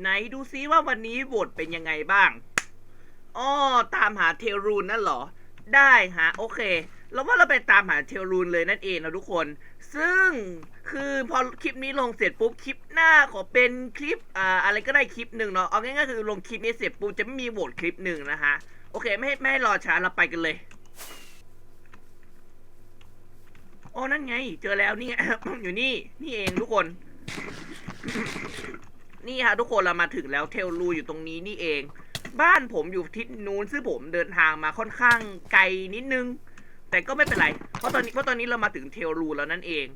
ไหนดูซิว่าวันนี้โหวตเป็นยังไงบ้างอ้อตามหาเทลรูนนั่นเหรอ ได้ฮะโอเค แล้วว่าเราไปตามหาเทลรูนเลยนั่นเองนะทุกคน ซึ่งคือพอคลิปนี้ลงเสร็จปุ๊บคลิปหน้าขอเป็นคลิปอ่าอะไรก็ได้คลิปหนึ่งเนาะเอาง่ายๆคือลงคลิปนี้เสร็จปุ๊บจะไม่มีโหวตคลิปหนึ่งนะฮะโอเคไม่ให้ไม่ให้รอช้าเราไปกันเลยอ๋อนั่นไง เจอแล้วนี่ไง อยู่นี่นี่เองทุกคน นี่ฮะทุกคนเรามาถึงแล้วเทลรูอยู่ตรงนี้นี่เอง บ้านผมอยู่ทิศนู้นซึ่งผมเดินทางมาค่อนข้างไกลนิดนึง แต่ก็ไม่เป็นไร เพราะตอนนี้เพราะตอนนี้เรามาถึงเทลรูแล้วนั่นเอง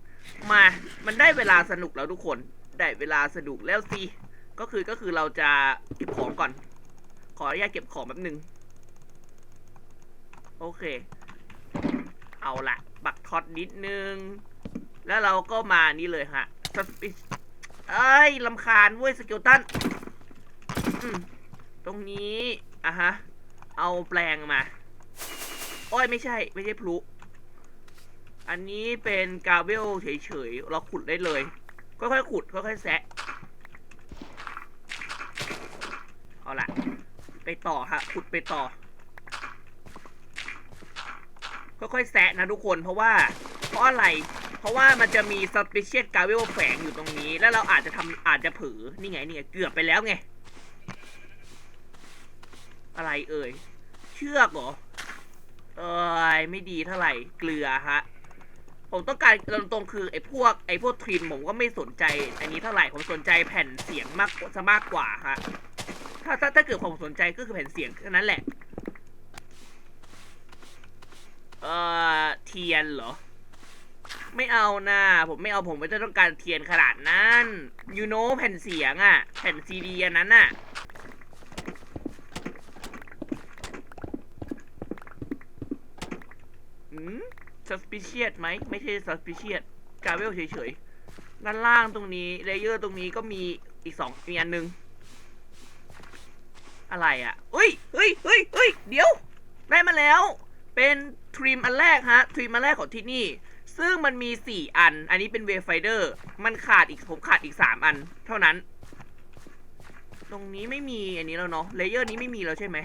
มามันได้เวลาสนุกแล้วทุกคนได้เวลาสนุกแล้วสิก็คือก็คือเราจะเก็บของก่อน ขออนุญาตเก็บของแป๊บนึงโอเค เอาละบักท็อตนิดนึง แล้วเราก็มานี่เลยฮะ เอ้ยลำคาญเว้ยสเกลตันตรงนี้อะฮะ เอาแปลงมา โอ้ยไม่ใช่ ไม่ใช่พลุ อันนี้เป็นกาเวลเฉยๆ เราขุดได้เลย ค่อยๆขุด ค่อยๆแซะ เอาละไปต่อฮะ ขุดไปต่อ ค่อยๆแซะนะทุกคน เพราะว่า เพราะอะไร เพราะว่ามันจะมีสเปเชียลกาเวลแฝงอยู่ตรงนี้ แล้วเราอาจจะทำอาจจะเผลอนี่ไงนี่ไงเกือบไปแล้วไง อะไรเอ่ย เชือกเหรอ เอ้ยไม่ดีเท่าไหร่ เกลือฮะ ผมต้องการตรงๆคือไอ้พวกไอ้พวกทริมผมก็ไม่สนใจ อันนี้เท่าไหร่ ผมสนใจแผ่นเสียงมากจะมากกว่าฮะ ถ้าถ้าถ้าเกิดผมสนใจก็คือแผ่นเสียงแค่นั้นแหละ เอ่อเทียนเหรอ ไม่เอานะผมไม่เอาผมไม่ต้องการเทียนขนาดนั้น you know แผ่นเสียงอะ่ะแผ่นซีดีอันนั้นอะ่ะอืม suspicious ไหมไม่ใช่ suspicious กาเวลเฉยๆ ด้านล่างตรงนี้เลเยอร์ตรงนี้ก็มีอีกสองมีอันหนึง อะไรอะ่ะเฮ้ยเฮ้ยเฮ้ยเฮ้ยเดี๋ยว ได้มาแล้ว เป็นทริมอันแรกฮะ ทริมอันแรกของที่นี่ ซึ่งมันมีสี่อัน อันนี้เป็นเวฟไฟเดอร์ มันขาดอีกผมขาดอีกสามอัน เท่านั้น ตรงนี้ไม่มีอันนี้แล้วเนาะ เลเยอร์นี้ไม่มีแล้วใช่ไหม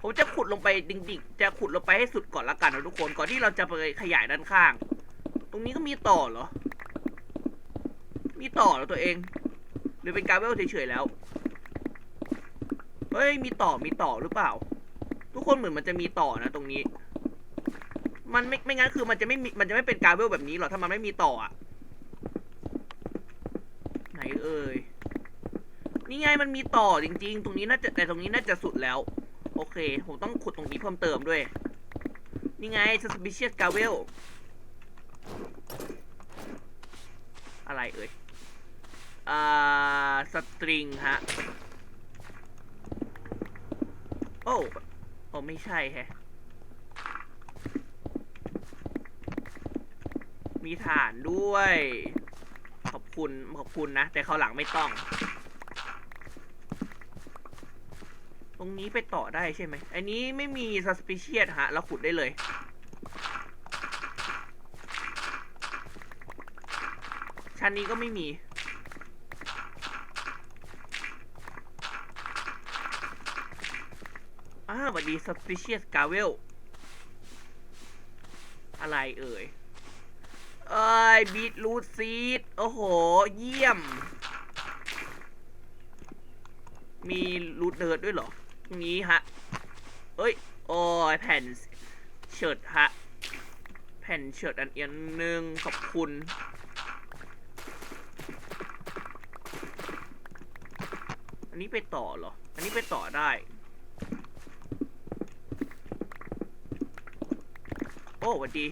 ผมจะขุดลงไปดิ่งๆ จะขุดลงไปให้สุดก่อนละกันนะทุกคน ก่อนที่เราจะไปขยายด้านข้าง ตรงนี้ก็มีต่อเหรอ มีต่อเหรอตัวเอง หรือเป็นการเวลเฉยๆแล้ว เฮ้ย มีต่อ มีต่อหรือเปล่า ทุกคนเหมือนมันจะมีต่อนะตรงนี้ มันไม่ไม่งั้นคือมันจะไม่มีมันจะไม่เป็นการเวลแบบนี้หรอกถ้ามันไม่มีต่ออะไหนเอ่ยนี่ไงมันมีต่อจริง ๆ ตรงนี้น่าจะแต่ตรงนี้น่าจะสุดแล้ว โอเค ผมต้องขุดตรงนี้เพิ่มเติมด้วย นี่ไง suspicious gravel อะไรเอ่ยอ่าสตริงฮะ โอ้โอ้ไม่ใช่แฮะ มีฐานด้วย ขอบคุณ ขอบคุณนะ แต่เขาหลังไม่ต้อง ตรงนี้ไปต่อได้ใช่ไหม อันนี้ไม่มี suspicious ฮะ เราขุดได้เลย ชั้นนี้ก็ไม่มีอ่าสวัสดี suspicious gravel อะไรเอ่ย เอ้ยบีทรูทซีดโอ้โห เยี่ยม มีรูทเดิร์ดด้วยเหรอ ตรงนี้ฮะ เอ้ย โอ้ยแผ่นเชิดฮะ แผ่นเชิดอันเอียนหนึ่งขอบคุณอันนี้ไปต่อเหรอ อันนี้ไปต่อได้ โอ้วัดดี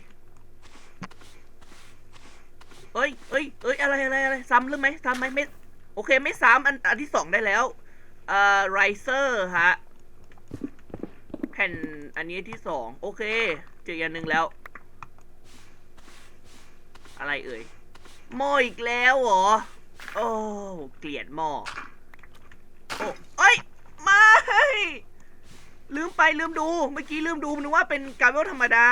เอ้ยเอ้ยเอ้ยอะไรอะไรอะไรซ้ำหรือไหมซ้ำไหมไม่โอเคไม่ซ้ำอันอันที่สองได้แล้วเอ่อไรเซอร์ฮะแผ่นอันนี้ที่สองโอเค เจออย่างหนึ่งแล้ว อะไรเอ่ยหม้ออีกแล้วเหรอ โอ้เกลียดหม้อโอ้เอ้ยไม่ลืมไปลืมดู เมื่อกี้ลืมดูนึกว่าเป็นการเวลธรรมดา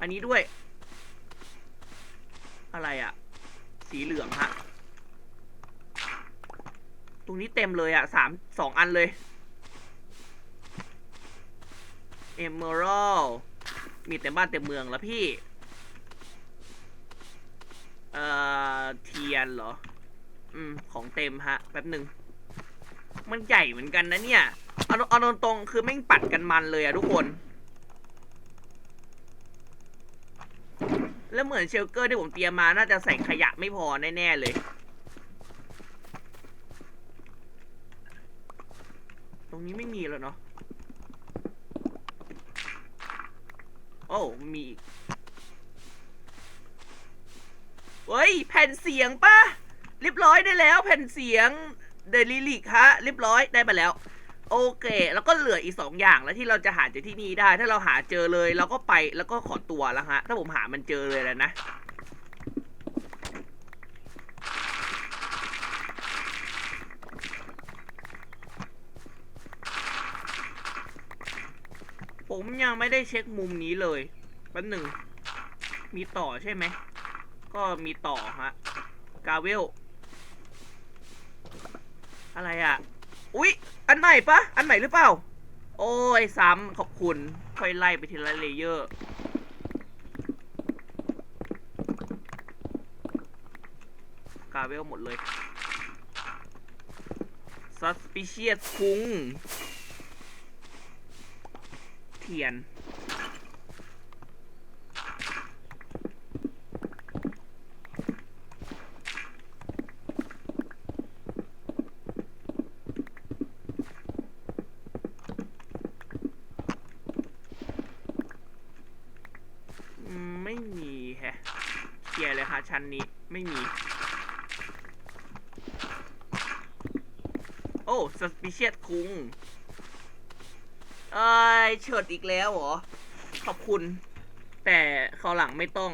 อันนี้ด้วย อะไรอะสีเหลืองฮะ ตรงนี้เต็มเลยอะสามสองอันเลยเอเมอรัลมีเต็มบ้านเต็มเมืองแล้วพี่ เอ่อ เทียนเหรอ อืม ของเต็มฮะ แป๊บหนึ่ง มันใหญ่เหมือนกันนะเนี่ย เอาเอาตรงๆคือแม่งปัดกันมันเลยอะทุกคน แล้วเหมือนเชลเกอร์ที่ผมเตรียมมาน่าจะใส่ขยะไม่พอแน่ๆเลย ตรงนี้ไม่มีแล้วเนาะ โอ้ มีอีกเฮ้ย แผ่นเสียงปะเรียบร้อยได้แล้ว แผ่นเสียงเดลิลิกฮะเรียบร้อยได้มาแล้ว โอเค แล้วก็เหลืออีกสองอย่างแล้วที่เราจะหาจากที่นี่ได้ ถ้าเราหาเจอเลยเราก็ไปแล้วก็ขอตัวแล้วฮะ ถ้าผมหามันเจอเลยแล้วนะ ผมยังไม่ได้เช็คมุมนี้เลยแป๊บหนึ่ง มีต่อใช่ไหม ก็มีต่อฮะ กาเวล อะไรอะ อุ๊ย อันใหม่ปะอันใหม่หรือเปล่า โอ้ยซ้ำขอบคุณ ค่อยไล่ไปทีละเลเยอร์ กาเวลหมดเลย suspicious คุงเทียน อืม ไม่มีแฮะเคลียร์เลยค่ะ ชั้นนี้ไม่มี โอ้ suspicious คุงเอ้ยเฉิดอีกแล้วเหรอ ขอบคุณ แต่เขาหลังไม่ต้อง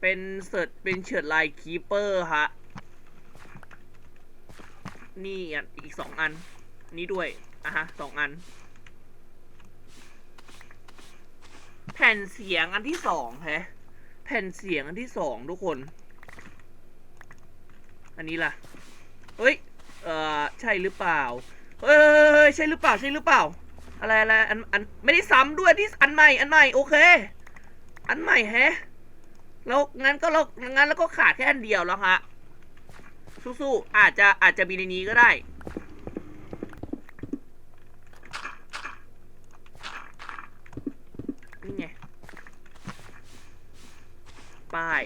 เป็นเสิร์ชเป็นเฉิดลายคีเปอร์ฮะ นี่อะอีกสองอัน นี้ด้วยอะฮะสองอัน แผ่นเสียงอันที่สองแฮะ ผ่นเสียงอันที่สองทุกคน อันนี้ล่ะ เฮ้ย เอ่อใช่หรือเปล่า เฮ้ยใช่หรือเปล่าใช่หรือเปล่า อะไรอะไรอันอันไม่ได้ซ้ำด้วยที่อันใหม่อันใหม่โอเค อันใหม่แฮะแล้วงั้นก็เรางั้นแล้วก็ขาดแค่อันเดียวแล้วฮะสู้ๆอาจจะอาจจะมีในนี้ก็ได้ นี่ไง ป้าย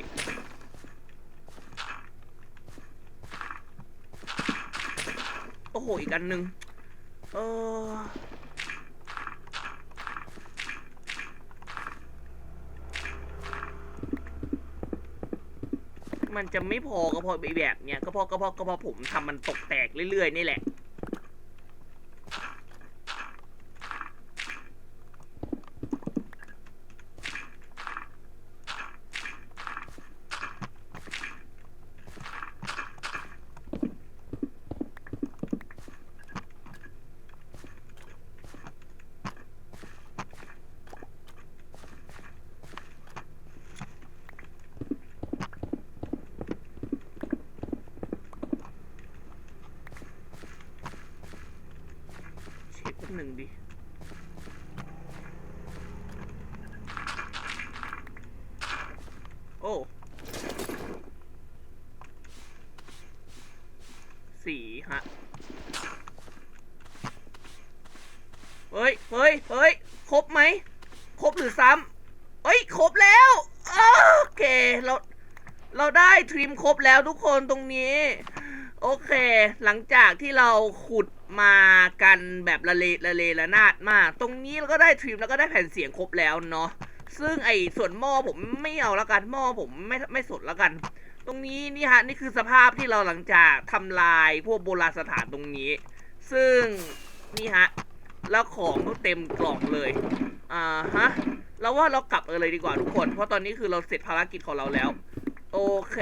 โอ้โห อีกอันหนึ่งเออมันจะไม่พอก็เพาะแบบเนี้ยก็เพาะก็เพาะก็เพาะผมทำมันตกแตกเรื่อยๆนี่แหละ หนึ่งดิโอ้สี่ฮะเฮ้ยเฮ้ยเฮ้ยครบไหมครบหรือซ้ำเฮ้ยครบแล้วโอเคเราเราได้ทริมครบแล้วทุกคนตรงนี้ โอเค หลังจากที่เราขุด มากันแบบละเลละเลละนาดมาก ตรงนี้เราก็ได้ทริมแล้วก็ได้แผ่นเสียงครบแล้วเนาะซึ่งไอ้ส่วนหม้อผมไม่เอาแล้วกันหม้อผมไม่ไม่สดแล้วกัน ตรงนี้นี่ฮะนี่คือสภาพที่เราหลังจากทำลายพวกโบราณสถานตรงนี้ ซึ่งนี่ฮะแล้วของก็เต็มกล่องเลยอ่าฮะเราว่าเรากลับเลยดีกว่าทุกคน เพราะตอนนี้คือเราเสร็จภารกิจของเราแล้ว โอเค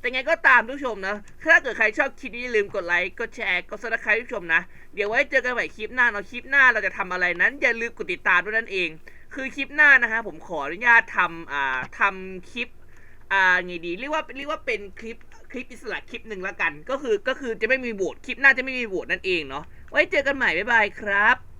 แต่ไงก็ตามทุกชมนะ ถ้าเกิดใครชอบคลิปนี้อย่าลืมกดไลค์ กดแชร์ กดซับสไครต์ทุกชมนะ เดี๋ยวไว้เจอกันใหม่คลิปหน้าเนาะ คลิปหน้าเราจะทำอะไรนั้น อย่าลืมกดติดตามด้วยนั่นเอง คือคลิปหน้านะฮะผมขออนุญาตทำอ่าทำคลิปอ่าไงดี เรียกว่าเรียกว่าเป็นคลิปคลิปอิสระคลิปหนึ่งล้วกัน ก็คือก็คือจะไม่มีโหวตคลิปหน้าจะไม่มีโหวตนั่นเองเนาะ ไว้เจอกันใหม่บ๊ายบายครับ